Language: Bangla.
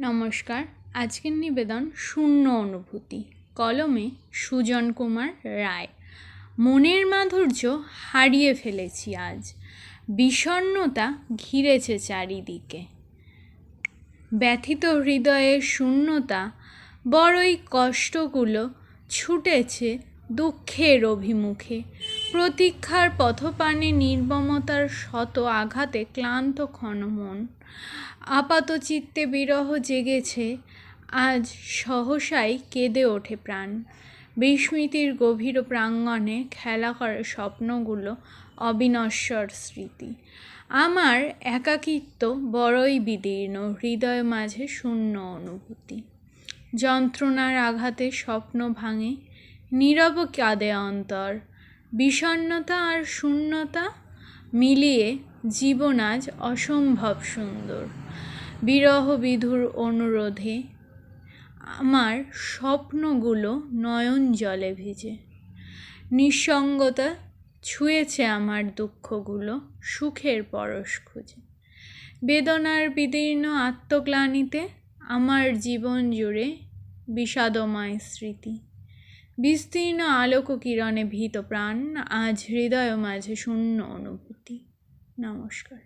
নমস্কার। আজকের নিবেদন শূন্য অনুভূতি। কলমে সুজন কুমার রায়। মনের মাধুর্য হারিয়ে ফেলেছি আজ। বিষণ্ণতা ঘিরেছে চারিদিকে। ব্যথিত হৃদয়ের শূন্যতা বড়ই কষ্টগুলো ছুটেছে দুঃখের অভিমুখে। প্রতীক্ষার পথপানে নির্মমতার শত আঘাতে ক্লান্ত ক্ষণমন। আপাত চিত্তে বিরহ জেগেছে, আজ সহসাই কেঁদে ওঠে প্রাণ। বিস্মৃতির গভীর প্রাঙ্গণে খেলা করে স্বপ্নগুলো অবিনশ্বর স্মৃতি। আমার একাকিত্ব বড়ই বিদীর্ণ, হৃদয় মাঝে শূন্য অনুভূতি। যন্ত্রণার আঘাতে স্বপ্ন ভাঙে, নীরব কাঁদে অন্তর। বিষণ্ণতা আর শূন্যতা মিলিয়ে জীবন আজ অসম্ভব সুন্দর। বিরহ বিধুর অনুরোধে আমার স্বপ্নগুলো নয়ন জলে ভিজে। নিঃসঙ্গতা ছুঁয়েছে আমার দুঃখগুলো সুখের পরশ খুঁজে। বেদনার বিদীর্ণ আত্মগ্লানিতে আমার জীবন জুড়ে বিষাদময় স্মৃতি। বিস্তীর্ণ আলোক কিরণে ভীত প্রাণ আজ হৃদয় মাঝে শূন্য অনুভূতি। নমস্কার।